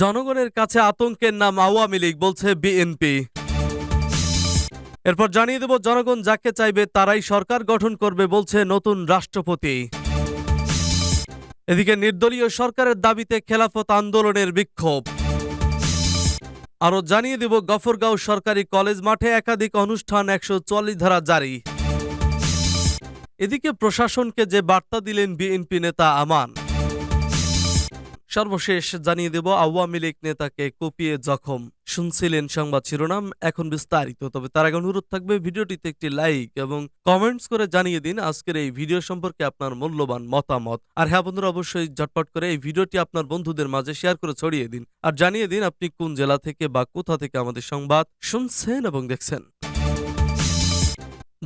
জনগণের কাছে আতঙ্কের নাম আওয়ামী লীগ, বলছে বিএনপি। এরপর জানিয়ে দেব, জনগণ যাকে চাইবে তারাই সরকার গঠন করবে, বলছে নতুন রাষ্ট্রপতি। এদিকে নির্দলীয় সরকারের দাবিতে খেলাফত আন্দোলনের বিক্ষোভ। আরও জানিয়ে দেব, গফরগাঁও সরকারি কলেজ মাঠে একাধিক অনুষ্ঠান, একশো চল্লিশ ধারা জারি। এদিকে প্রশাসনকে যে বার্তা দিলেন বিএনপি নেতা আমান। সর্বশেষ জানিয়ে দেব, আওয়ামী লীগ নেতাকে কুপিয়ে জখম। শুনছিলেন সংবাদ শিরোনাম, এখন বিস্তারিত। তবে তার আগে অনুরোধ থাকবে, ভিডিওটিতে একটি লাইক এবং কমেন্টস করে জানিয়ে দিন আজকের এই ভিডিও সম্পর্কে আপনার মূল্যবান মতামত। আর হ্যাঁ বন্ধুরা, অবশ্যই ঝটপট করে এই ভিডিওটি আপনার বন্ধুদের মাঝে শেয়ার করে ছড়িয়ে দিন। আর জানিয়ে দিন আপনি কোন জেলা থেকে বা কোথা থেকে আমাদের সংবাদ শুনছেন এবং দেখছেন।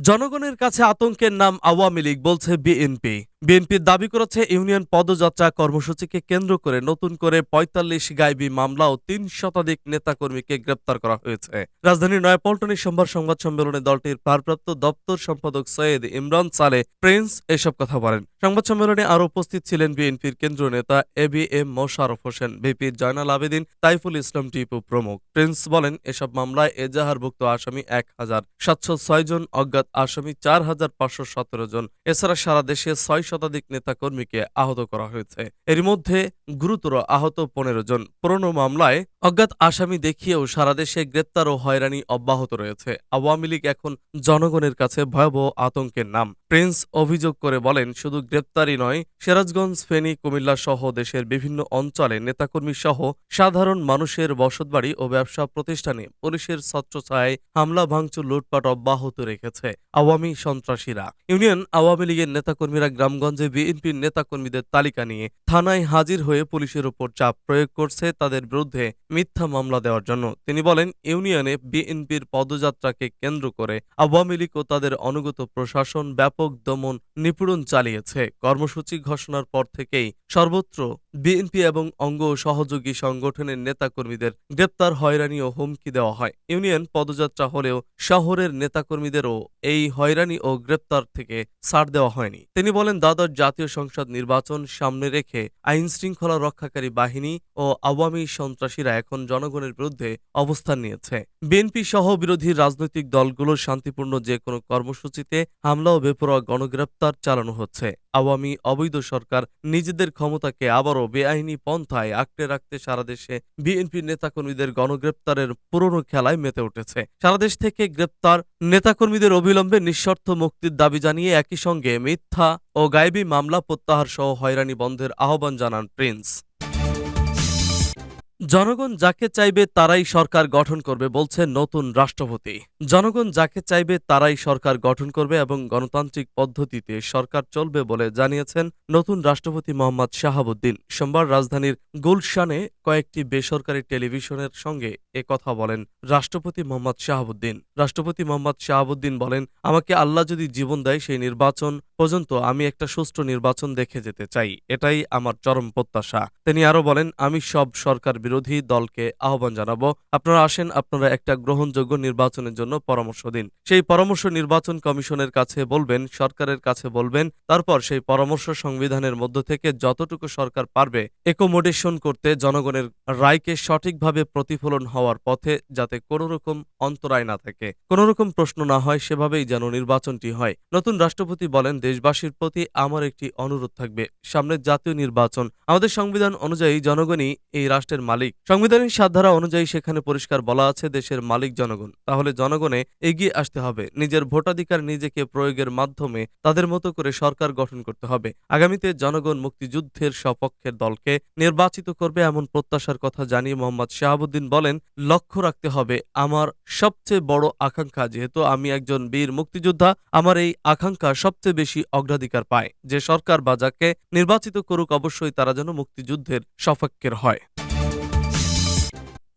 জনগণের কাছে আতঙ্কের নাম আওয়ামী লীগ, বলছে বিএনপি। বিএনপির দাবি করেছে, ইউনিয়ন পদযাত্রা কর্মসূচিকে কেন্দ্র করে নতুন করে পঁয়তাল্লিশ গাইবি মামলা ও তিন শতাধিক নেতাকর্মীকে গ্রেপ্তার করা হয়েছে। রাজধানীর নয়াপল্টনে সোমবার সংবাদ সম্মেলনে দলটির ভারপ্রাপ্ত দপ্তর সম্পাদক সৈয়দ ইমরান সালে প্রিন্স এসব কথা বলেন। সংবাদ সম্মেলনে আরও উপস্থিত ছিলেন বিএনপির কেন্দ্রীয় নেতা A B M Mosharraf Hossain বিপির Joynal Abedin, Taiful Islam Tipu প্রমুখ। প্রিন্স বলেন, এসব মামলায় এজাহারভুক্ত আসামি এক হাজার সাতশো ছয় জন, অজ্ঞাত আসামি চার হাজার পাঁচশো সতেরো জন। এছাড়া সারা দেশে ছয় শতাধিক নেতাকর্মীকে আহত করা হয়েছে। এর মধ্যে গুরুতর আহত পনেরো জন। পুরনো মামলায় অজ্ঞাত আসামি দেখিয়েও সারা দেশে গ্রেপ্তার ও হয়রানি অব্যাহত রয়েছে। আওয়ামী লীগ এখন জনগণের কাছে ভয়াবহ আতঙ্কের নাম। প্রিন্স অভিযোগ করে বলেন, শুধু গ্রেপ্তারই নয়, সিরাজগঞ্জ, ফেনী, কুমিল্লা সহ দেশের বিভিন্ন অঞ্চলে নেতাকর্মী সহ সাধারণ মানুষের বসতবাড়ি ও ব্যবসা প্রতিষ্ঠানে পুলিশের ছত্রছায়ায় হামলা, ভাঙচুর, লুটপাট অব্যাহত রেখেছে আওয়ামী সন্ত্রাসীরা। ইউনিয়ন আওয়ামী লীগের নেতাকর্মীরা গ্রামগঞ্জে বিএনপির নেতাকর্মীদের তালিকা নিয়ে থানায় হাজির হয়ে পুলিশের উপর চাপ প্রয়োগ করছে তাদের বিরুদ্ধে মিথ্যা মামলা দেওয়ার জন্য। তিনি বলেন, ইউনিয়নে বিএনপির পদযাত্রাকে কেন্দ্র করে আওয়ামী লীগ ও তাদের অনুগত প্রশাসন ব্যাপক দমন নিপীড়ন চালিয়েছে। কর্মসূচি ঘোষণার পর থেকেই সর্বত্র বিএনপি এবং অঙ্গ সহযোগী সংগঠনের নেতাকর্মীদের গ্রেপ্তার, হয়রানি ও হুমকি দেওয়া হয়। ইউনিয়ন পদযাত্রা হলেও শহরের নেতাকর্মীদেরও এই হয়রানি ও গ্রেপ্তার থেকে ছাড় দেওয়া হয়নি। তিনি বলেন দ্বাদশ জাতীয় সংসদ নির্বাচন সামনে রেখে আইন শৃঙ্খলা রক্ষাকারী বাহিনী ও আওয়ামী সন্ত্রাসীরা এখন জনগণের বিরুদ্ধে অবস্থান নিয়েছে। বিএনপি সহ বিরোধী রাজনৈতিক দলগুলো শান্তিপূর্ণ যে কোনো কর্মসূচিতে হামলা ও বেপরোয়া গণগ্রেপ্তার চালানো হচ্ছে। আওয়ামী অবৈধ সরকার নিজেদের ক্ষমতাকে আবারও বেআইনি পন্থায় আঁকড়ে রাখতে সারা দেশে বিএনপি নেতাকর্মীদের গণগ্রেপ্তারের পুরনো খেলায় মেতে উঠেছে। সারা দেশ থেকে গ্রেপ্তার নেতাকর্মীদের অবিলম্বে নিঃশর্ত মুক্তির দাবি জানিয়ে একই সঙ্গে মিথ্যা ও গায়েবী মামলা প্রত্যাহার সহ হয়রানি বন্ধের আহ্বান জানান প্রিন্স। জনগণ যাকে চাইবে তারাই সরকার গঠন করবে বলছে নতুন রাষ্ট্রপতি। জনগণ যাকে চাইবে তারাই সরকার গঠন করবে এবং গণতান্ত্রিক পদ্ধতিতে সরকার চলবে বলে জানিয়েছেন নতুন রাষ্ট্রপতি মোহাম্মদ শাহাবুদ্দিন। সোমবার রাজধানীর গুলশানে কয়েকটি বেসরকারি টেলিভিশনের সঙ্গে এ কথা বলেন রাষ্ট্রপতি মোহাম্মদ শাহাবুদ্দিন। রাষ্ট্রপতি মোহাম্মদ শাহাবুদ্দিন বলেন, আমাকে আল্লাহ যদি জীবন দেয় সেই নির্বাচন পর্যন্ত আমি একটা সুষ্ঠু নির্বাচন দেখে যেতে চাই, এটাই আমার চরম প্রত্যাশা। তিনি আরও বলেন, আমি সব সরকার বিরোধী দলকে আহ্বান জানাব। আপনারা আসেন, আপনারা একটা গ্রহণযোগ্য নির্বাচনের জন্য পরামর্শ দিন। সেই পরামর্শ নির্বাচন কমিশনের কাছে বলবেন, সরকারের কাছে বলবেন, তারপর সেই পরামর্শ সংবিধানের মধ্য থেকে যতটুকু সরকার পারবে একোমোডেশন করতে জনগণের রায়কে সঠিকভাবে প্রতিফলন হওয়ার পথে যাতে কোনো রকম অন্তরায় না থাকে। কোনো রকম প্রশ্ন না হয়, সেভাবেই যেন নির্বাচনটি হয়। নতুন রাষ্ট্রপতি বলেন দেশবাসীর প্রতি আমার একটি অনুরোধ থাকবে। সামনের জাতীয় নির্বাচন, আমাদের সংবিধান অনুযায়ী জনগণই এই রাষ্ট্রের মালিক। সংবিধানের সাত ধারা অনুযায়ী সেখানে পরিষ্কার বলা আছে, দেশের মালিক জনগণ। তাহলে জনগণে এগিয়ে আসতে হবে। নিজের ভোটাধিকার নিজেকে প্রয়োগের মাধ্যমে তাদের মতো করে সরকার গঠন করতে হবে। আগামীতে জনগণ মুক্তিযুদ্ধের সপক্ষের দলকে নির্বাচিত করবে এমন প্রত্যাশার কথা জানিয়ে মোহাম্মদ শাহাবুদ্দিন বলেন, লক্ষ্য রাখতে হবে, আমার সবচেয়ে বড় আকাঙ্ক্ষা, যেহেতু আমি একজন বীর মুক্তিযোদ্ধা, আমার এই আকাঙ্ক্ষা সবচেয়ে বেশি অগ্রাধিকার পায়। যে সরকার বা যাকে নির্বাচিত করুক অবশ্যই তারা যেন মুক্তিযুদ্ধের সপক্ষের হয়।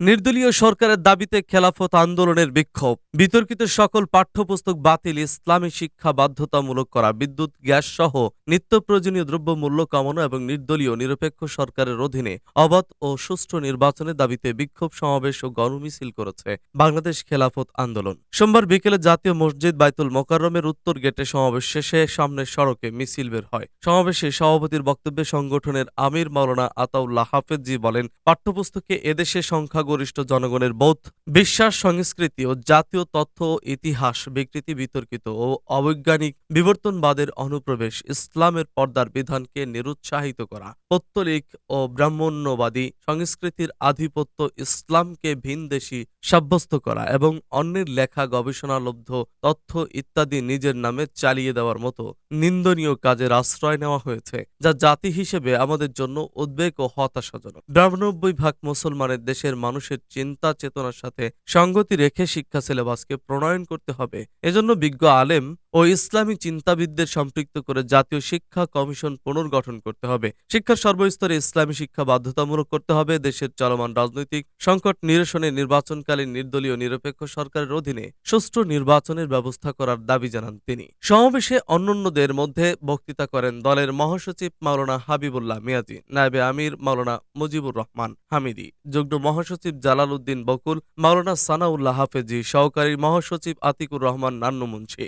নির্দলীয় সরকারের দাবিতে খেলাফত আন্দোলনের বিক্ষোভ। বিতর্কিত সকল পাঠ্যপুস্তক বাতিল, ইসলামী শিক্ষা বাধ্যতামূলক করা, বিদ্যুৎ, গ্যাস সহ নিত্য প্রয়োজনীয় দ্রব্য মূল্য কমানো এবং নির্দলীয় নিরপেক্ষ সরকারের অধীনে অবাধ ও সুষ্ঠু নির্বাচনের দাবিতে বিক্ষোভ সমাবেশ ও গণমিছিল করেছে বাংলাদেশ খেলাফত আন্দোলন। সোমবার বিকেলে জাতীয় মসজিদ বাইতুল মোকাররমের উত্তর গেটে সমাবেশ শেষে সামনের সড়কে মিছিল বের হয়। সমাবেশে সভাপতির বক্তব্যে সংগঠনের আমির মাওলানা আতাউল্লাহ হাফেজি বলেন, পাঠ্যপুস্তকে এদেশে সংখ্যাগরিষ্ঠ জনগণের বোধ, বিশ্বাস, সংস্কৃতি ও জাতীয় তথ্য, ইতিহাস, বিকৃতি বিতর্কিত ও অবৈজ্ঞানিক বিবর্তনবাদের অনুপ্রবেশ ইসলামের পর্দার বিধানকে নিরুৎসাহিত করা। পত্তলিক ও ব্রাহ্মণ্যবাদী সংস্কৃতির আধিপত্য ইসলামকে ভিনদেশী সাব্যস্ত করা এবং অন্যের লেখা গবেষণালব্ধ তথ্য ইত্যাদি নিজের নামে চালিয়ে দেওয়ার মতো নিন্দনীয় কাজের আশ্রয় নেওয়া হয়েছে, যা জাতি হিসেবে আমাদের জন্য উদ্বেগ ও হতাশাজনক। বিরানব্বই ভাগ মুসলমানের দেশের মানুষের চিন্তা চেতনার সাথে সঙ্গতি রেখে শিক্ষা সিলেবাসকে প্রণয়ন করতে হবে। এজন্য বিজ্ঞ আলেম ও ইসলামী চিন্তাবিদদের সম্পৃক্ত করে জাতীয় শিক্ষা কমিশন পুনর্গঠন করতে হবে। শিক্ষার সর্বস্তরে ইসলামী শিক্ষা বাধ্যতামূলক করতে হবে। দেশের চলমান রাজনৈতিক সংকট নিরসনে নির্বাচনকালীন নির্দলীয় নিরপেক্ষ সরকারের অধীনে সুষ্ঠু নির্বাচনের ব্যবস্থা করার দাবি জানান তিনি। সমাবেশে অন্যান্যদের মধ্যে বক্তৃতা করেন দলের মহাসচিব মাওলানা হাবিবুল্লাহ মিয়াজি, নায়েবে আমির মাওলানা মুজিবুর রহমান হামিদি, যুগ্ম মহাসচিব জালাল উদ্দিন বকুল, মাওলানা সানাউল্লাহ হাফেজি, সহকারী মহাসচিব আতিকুর রহমান নান্নু মুন্সি।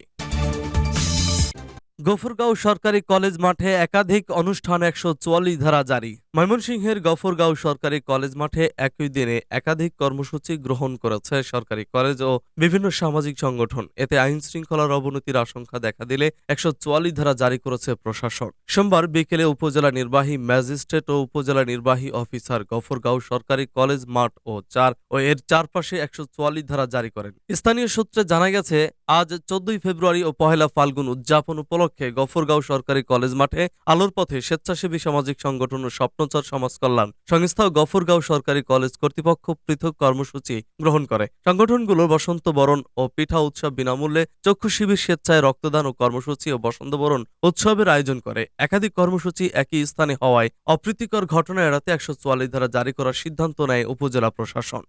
গফরগাঁও সরকারি কলেজ মাঠে একাধিক অনুষ্ঠান একশো চুয়াল্লিশ ধারা জারি। ময়মনসিংহের গফরগাঁও সরকারি কলেজ মাঠে একই দিনে একাধিক কর্মসূচি গ্রহণ করেছে সরকারি কলেজ ও বিভিন্ন সামাজিক সংগঠন। এতে আইন শৃঙ্খলার অবনতির আশঙ্কা দেখা দিলে একশো চুয়াল্লিশ ধারা জারি করেছে প্রশাসন। সোমবার বিকেলে উপজেলা নির্বাহী ম্যাজিস্ট্রেট ও উপজেলা নির্বাহী অফিসার গফরগাঁও সরকারি কলেজ মাঠ ও চার ও এর চারপাশে একশো চুয়াল্লিশ ধারা জারি করেন। স্থানীয় সূত্রে জানা গেছে, আজ চোদ্দই ফেব্রুয়ারি ও পহেলা ফাল্গুন উদযাপন উপলক্ষে গফরগাঁও সরকারি কলেজ মাঠে আলোর পথে স্বেচ্ছাসেবী সামাজিক সংগঠন ও স্বপ্নচর সমাজ কল্যাণ সংস্থা গফরগাঁও সরকারি কলেজ কর্তৃপক্ষ পৃথক কর্মসূচি গ্রহণ করে। সংগঠনগুলো বসন্ত বরণ ও পিঠা উৎসব বিনামূল্যে চক্ষু শিবির স্বেচ্ছায় রক্তদান ও কর্মসূচি ও বসন্ত বরণ উৎসবের আয়োজন করে। একাধিক কর্মসূচি একই স্থানে হওয়ায় অপ্রীতিকর ঘটনা এড়াতে একশো চুয়াল্লিশ ধারা জারি করার সিদ্ধান্ত নেয় উপজেলা প্রশাসন।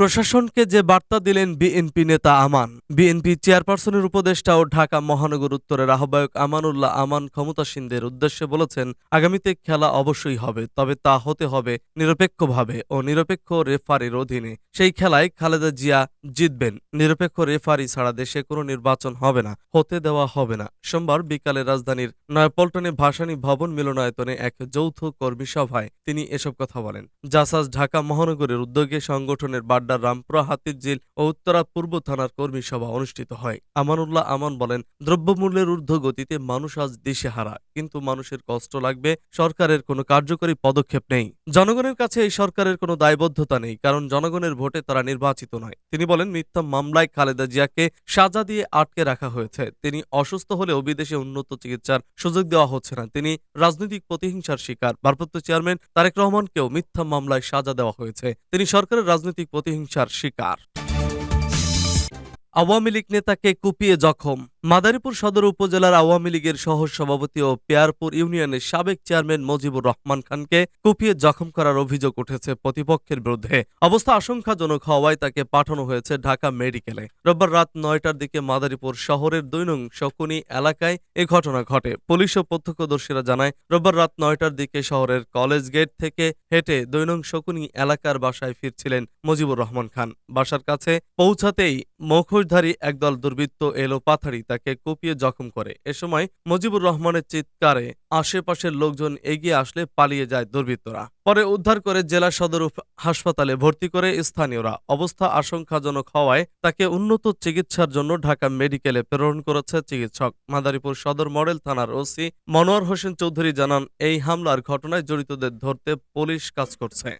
প্রশাসনকে যে বার্তা দিলেন বিএনপি নেতা আমান, বিএনপি চেয়ারপারসনের উপদেষ্টা ও ঢাকা মহানগর উত্তরের আহ্বায়ক আমানুল্লাহ আমান ক্ষমতাসীনদের উদ্দেশ্যে বলেছেন, আগামীতে খেলা অবশ্যই হবে, তবে তা হতে হবে নিরপেক্ষভাবে ও নিরপেক্ষ রেফারির অধীনে। সেই খেলায় খালেদা জিয়া জিতবেন, নিরপেক্ষ রেফারি ছাড়া দেশে কোনো নির্বাচন হবে না, হতে দেওয়া হবে না। সোমবার বিকালে রাজধানীর নয়াপল্টনে ভাসানী ভবন মিলনায়তনে এক যৌথ কর্মী সভায় তিনি এসব কথা বলেন। জাসাজ ঢাকা মহানগরের উদ্যোগে সংগঠনের বাড্ডার রামপুরা হাতিরঝিল ও উত্তরা পূর্ব থানার কর্মী সভা অনুষ্ঠিত হয়। আমানুল্লাহ আমান বলেন, দ্রব্যমূল্যের ঊর্ধ্ব গতিতে মানুষ আজ দিশেহারা, কিন্তু মানুষের কষ্ট লাগবে সরকারের কোনো কার্যকরী পদক্ষেপ নেই। জনগণের কাছে এই সরকারের কোনো দায়বদ্ধতা নেই, কারণ জনগণের ভোটে তারা নির্বাচিত নয়। তিনি বলেন, মিথ্যা মামলায় খালেদা জিয়াকে সাজা দিয়ে আটকে রাখা হয়েছে। তিনি অসুস্থ হলেও বিদেশে উন্নত চিকিৎসার সুযোগ দেওয়া হচ্ছে না। তিনি রাজনৈতিক প্রতিহিংসার শিকার। ভারপ্রাপ্ত চেয়ারম্যান তারেক রহমানকেও মিথ্যা মামলায় সাজা দেওয়া হয়েছে। তিনি সরকারের রাজনৈতিক প্রতিহিংসার শিকার। আওয়ামী লীগ নেতাকে কুপিয়ে জখম। মাদারীপুর সদর উপজেলার আওয়ামী লীগের সহ সভাপতি ও পেয়ারপুর ইউনিয়নের সাবেক চেয়ারম্যান মজিবুর রহমান খানকে কুপিয়ে জখম করার অভিযোগ উঠেছে প্রতিপক্ষের বিরুদ্ধে। অবস্থা আশঙ্কাজনক হওয়ায় তাকে পাঠানো হয়েছে ঢাকা মেডিকেলে। রোববার রাত নয়টার দিকে মাদারীপুর শহরের দুই নং শকুনি এলাকায় এ ঘটনা ঘটে। পুলিশ ও প্রত্যক্ষদর্শীরা জানায়, রোববার রাত নয়টার দিকে শহরের কলেজ গেট থেকে হেঁটে দুই নং শকুনি এলাকার বাসায় ফিরছিলেন মজিবুর রহমান খান। বাসার কাছে পৌঁছাতেই মুখোশধারী একদল দুর্বৃত্ত এলো পাথাড়ি তাকে কুপিয়ে জখম করে। এ সময় মুজিবুর রহমানের চিৎকারে আশেপাশের লোকজন এগিয়ে আসলে পালিয়ে যায় দুর্বৃত্তরা। পরে উদ্ধার করে জেলা সদর হাসপাতালে ভর্তি করে স্থানীয়রা। অবস্থা আশঙ্কাজনক হওয়ায় তাকে উন্নত চিকিৎসার জন্য ঢাকা মেডিকেলে প্রেরণ করেছে চিকিৎসক। মাদারীপুর সদর মডেল থানার ওসি মনোয়ার হোসেন চৌধুরী জানান, এই হামলার ঘটনায় জড়িতদের ধরতে পুলিশ কাজ করছে।